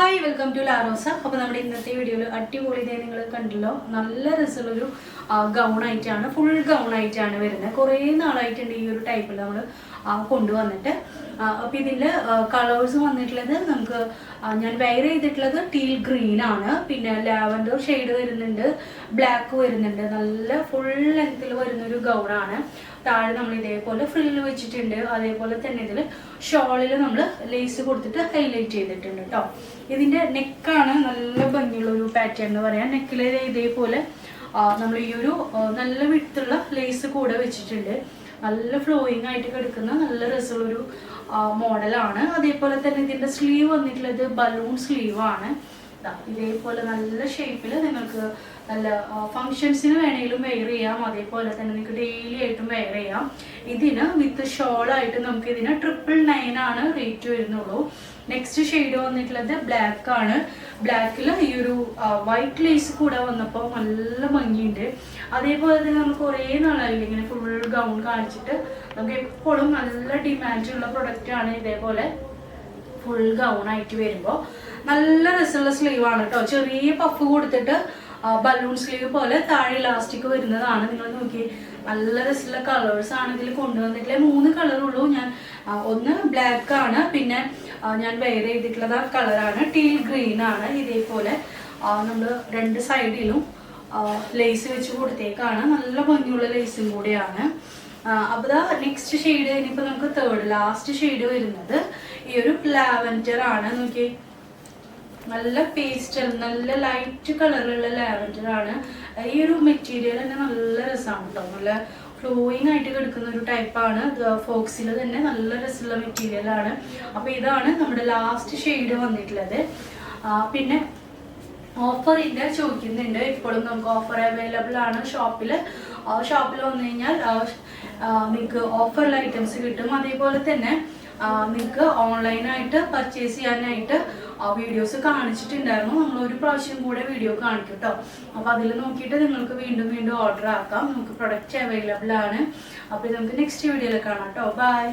Hi welcome to Larosa അപ്പോൾ നമ്മുടെ ഇന്നത്തെ വീഡിയോയിൽ അടിപൊളി ഇതേ നിങ്ങൾ കണ്ടല്ലോ. നല്ല രസമുള്ളൊരു ഗൗൺ ആയിട്ടാണ് ഫുൾ ഗൗൺ ആയിട്ടാണ് വരുന്നത്. കുറേ നാളായിട്ടുണ്ട് ഈ ഒരു ടൈപ്പിൽ നമ്മൾ കൊണ്ടുവന്നിട്ട്. അപ്പൊ ഇതിൽ കളേഴ്സ് വന്നിട്ടുള്ളത് നമുക്ക് ഞാൻ വെയർ ചെയ്തിട്ടുള്ളത് ടീൽ ഗ്രീൻ ആണ്. പിന്നെ ലാവൻഡർ ഷെയ്ഡ് വരുന്നുണ്ട് ബ്ലാക്ക് വരുന്നുണ്ട്. നല്ല ഫുൾ ലെങ്ത്തിൽ വരുന്നൊരു ഗൗണാണ് താഴെ നമ്മൾ ഇതേപോലെ ഫ്രില്ല് വെച്ചിട്ടുണ്ട്. അതേപോലെ തന്നെ ഇതിൽ ഷോളിൽ നമ്മൾ ലേസ് കൊടുത്തിട്ട് ഹൈലൈറ്റ് ചെയ്തിട്ടുണ്ട് കേട്ടോ ഇതിന്റെ നെക്കാണ് നല്ല ഭംഗിയുള്ള ഒരു പാറ്റേൺ എന്ന് പറയാം. നെക്കിൽ ഇതേപോലെ നമ്മൾ ഈ ഒരു നല്ല വിട്ടുള്ള ലേസ് കൂടെ വെച്ചിട്ടുണ്ട്. നല്ല ഫ്ലോയിങ് ആയിട്ട് കിടക്കുന്ന നല്ല രസമുള്ളൊരു മോഡലാണ്. അതേപോലെ തന്നെ ഇതിന്റെ സ്ലീവ് വന്നിട്ടുള്ളത് ബലൂൺ സ്ലീവ് ആണ്. ദാ ഇതേപോലെ നല്ല ഷേപ്പിൽ നിങ്ങൾക്ക് നല്ല ഫങ്ഷൻസിന് വേണമെങ്കിലും വെയർ ചെയ്യാം. അതേപോലെ തന്നെ നിങ്ങൾക്ക് ഡെയിലി ആയിട്ടും വെയർ ചെയ്യാം. ഇതിന് വിത്ത് ഷോളായിട്ട് നമുക്ക് ഇതിന് ട്രിപ്പിൾ നയൻ ആണ് റേറ്റ് വരുന്നുള്ളൂ. നെക്സ്റ്റ് ഷെയ്ഡ് വന്നിട്ടുള്ളത് ബ്ലാക്ക് ആണ്. ബ്ലാക്കിൽ ഈ ഒരു വൈറ്റ് ലേസ് കൂടെ വന്നപ്പോൾ നല്ല ഭംഗിയുണ്ട്. അതേപോലെ തന്നെ നമുക്ക് കുറേ നാളായില്ല ഇങ്ങനെ ഫുൾ ഗൗൺ കാണിച്ചിട്ട്. നമുക്ക് എപ്പോഴും നല്ല ഡിമാൻഡുള്ള പ്രൊഡക്റ്റ് ആണ് ഇതേപോലെ ഫുൾ ഗൗൺ ആയിട്ട് വരുമ്പോൾ നല്ല രസമുള്ള സ്ലീവ് ആണ് കേട്ടോ ചെറിയ പഫ് കൊടുത്തിട്ട് ബലൂൺ സ്ലീവ് പോലെ താഴെ ഇലാസ്റ്റിക് വരുന്നതാണ്. നിങ്ങൾ നോക്കി നല്ല രസമുള്ള കളേഴ്സ് ആണ് ഇതിൽ കൊണ്ടുവന്നിട്ടില്ല മൂന്ന് കളറുള്ളൂ ഞാൻ ഒന്ന് ബ്ലാക്ക് ആണ്. പിന്നെ ഞാൻ വെയർ ചെയ്തിട്ടുള്ളത് ആ കളറാണ്. ടീൽ ഗ്രീൻ ആണ്. ഇതേപോലെ നമ്മൾ രണ്ട് സൈഡിലും ലേസ് വെച്ച് കൊടുത്തേക്കാണ്. നല്ല ഭംഗിയുള്ള ലേസും കൂടിയാണ്. അപ്പോൾ ദാ നെക്സ്റ്റ് ഷെയ്ഡ് ഇനിയിപ്പോൾ നമുക്ക് തേർഡ് ലാസ്റ്റ് ഷെയ്ഡ് വരുന്നത് ഈ ഒരു ലാവൻഡർ ആണ്. നോക്കി നല്ല പേസ്റ്റൽ നല്ല ലൈറ്റ് കളറിലുള്ള ലാവൻഡർ ആണ്. ഈ ഒരു മെറ്റീരിയൽ തന്നെ നല്ല രസമാണ് കേട്ടോ നല്ല ഫ്ലോയിങ് ആയിട്ട് കിടക്കുന്ന ഒരു ടൈപ്പാണ് ഫോക്സിൽ തന്നെ നല്ല രസമുള്ള മെറ്റീരിയൽ ആണ്. അപ്പോൾ ഇതാണ് നമ്മുടെ ലാസ്റ്റ് ഷെയ്ഡ് വന്നിട്ടുള്ളത്. പിന്നെ ഓഫർ ഓഫറിന്റെ ചോദിക്കുന്നുണ്ട്. ഇപ്പോഴും നമുക്ക് ഓഫർ അവൈലബിൾ ആണ് ഷോപ്പിൽ ഷോപ്പിൽ വന്നു കഴിഞ്ഞാൽ നിങ്ങൾക്ക് ഓഫറിൽ ഐറ്റംസ് കിട്ടും. അതേപോലെ തന്നെ നിങ്ങൾക്ക് ഓൺലൈനായിട്ട് പർച്ചേസ് ചെയ്യാനായിട്ട് വീഡിയോസ് കാണിച്ചിട്ടുണ്ടായിരുന്നു. നമ്മൾ ഒരു പ്രാവശ്യം കൂടെ വീഡിയോ കാണിക്കും കേട്ടോ അപ്പോൾ അതിൽ നോക്കിയിട്ട് നിങ്ങൾക്ക് വീണ്ടും വീണ്ടും ഓർഡർ ആക്കാം. നമുക്ക് പ്രൊഡക്റ്റ് അവൈലബിൾ ആണ്. അപ്പോൾ നമുക്ക് നെക്സ്റ്റ് വീഡിയോയിൽ കാണാം കേട്ടോ ബൈ